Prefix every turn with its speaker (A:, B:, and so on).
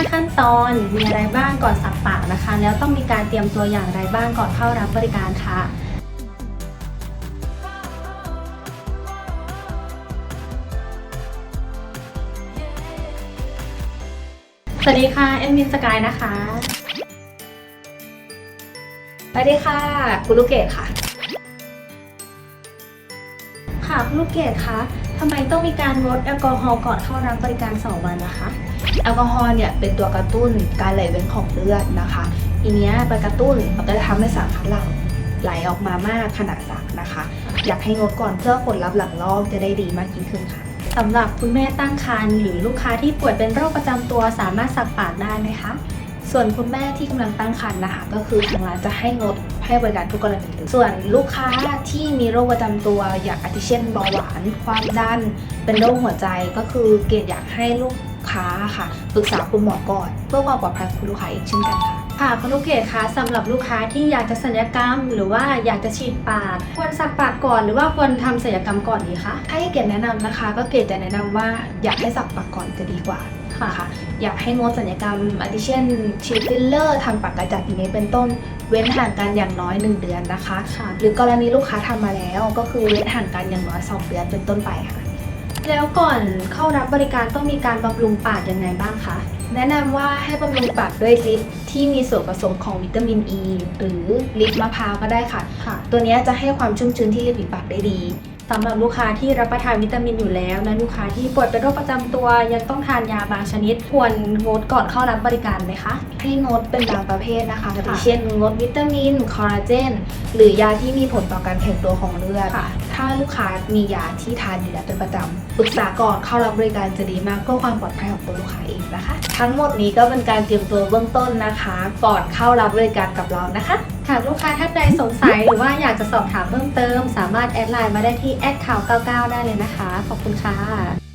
A: 5 ขั้นตอนมีอะไรบ้างก่อนสักปากนะคะ แล้วต้องมีการเตรียมตัวอย่างไรบ้างก่อนเข้ารับบริการค่ะสวัสดีค่ะเอ็มมินสกายนะคะ
B: สวัสดีค่ะคุณลูกเกดค่ะ
A: ค่ะคุณลูกเกดคะทำไมต้องมีการงดแอลกอฮอล์ก่อนเข้ารับบริการ 2 วันนะคะ
B: แอลกอฮอล์เนี่ยเป็นตัวกระตุ้นการไหลเวียนของเลือดนะคะอีเนี้ยไปกระตุ้นมันก็จะทำให้สารคัดหลั่งไหลออกมามากขนาดสักนะคะ อยากให้งดก่อนเพื่อผลลัพธ์หลังลอกจะได้ดีมากยิ่งขึ้นค่ะ
A: สำหรับคุณแม่ตั้งครรภ์หรือลูกค้าที่ป่วยเป็นโรคประจำตัวสามารถสักปากได้ไหมคะ
B: ส่วนคุณแม่ที่กำลังตั้งครรภ์นะคะก็คือทางร้านจะให้งดให้บริการทุกกรณีเลยส่วนลูกค้าที่มีโรคประจำตัวอย่างอาทิเช่นเบาหวานความดัน เป็นโรคหัวใจก็คือเกดอยากให้ลูกค้าค่ะปรึกษาคุณหมอก่อน เพื่อความปลอดภัยของคุณลูกค้าอีกเช่นกันค่ะ
A: ค่ะคุณลูกเกดคะสำหรับลูกค้าที่อยากจะศัลยกรรม หรือว่าอยากจะฉีดปาก ควรสักปากก่อนหรือว่าควรทำศัลยกรรมก่อนดีคะ
B: ถ้าให้เกดแนะนำนะคะ ก็เกดจะแนะนำว่าอยากให้สักปากก่อนจะดีกว่า
A: ค่ะ
B: ค่ะอยากให้งดศัลยกรรมอาทิเช่นฉีดฟิลเลอร์ทำปากกระจัดอย่างนี้เป็นต้นเว้นห่างกันอย่างน้อย 1 เดือนนะคะ
A: ค่ะ
B: หรือกรณีลูกค้าทำมาแล้วก็คือเว้นห่างกันอย่างน้อย 2 เดือนเป็นต้นไปค่ะ
A: แล้วก่อนเข้ารับบริการต้องมีการบำรุงปากยังไงบ้างคะ
B: แนะนำว่าให้บำรุงปากด้วยลิปที่มีส่วนผสมของวิตามินอ e, ีหรือลิปมะพร้าวก็ได้ค่ะ
A: ค่ะ
B: ตัวเนี้ยจะให้ความชุ่มชื้นที่ริมฝีปากได้ดี
A: สำหรับลูกค้าที่รับประทานวิตามินอยู่แล้วและลูกค้าที่ป่วยเป็นโรคประจำตัวยังต้องทานยาบางชนิด ควรงดก่อนเข้ารับบริการไหมคะ
B: ให้งดเป็นบางประเภทนะคะ
A: ค่ะ
B: อาทิเช่นงดวิตามิน คอลลาเจน หรือยาที่มีผลต่อการแข็งตัวของเลือด
A: ค่ะ
B: ถ้าลูกค้ามียาที่ทานอยู่แล้วเป็นประจำปรึกษาก่อนเข้ารับบริการจะดีมากเพื่อความปลอดภัยของตัวลูกค้าเองนะคะ ทั้งหมดนี้ก็เป็นการเตรียมตัวเบื้องต้นนะคะ ก่อนเข้ารับบริการกับเรานะคะ
A: หากลูกค้าท่านใดสงสัยหรือว่าอยากจะสอบถามเพิ่มเติม สามารถแอดไลน์มาได้ที่แอดข่าว99ได้เลยนะคะ ขอบคุณค่ะ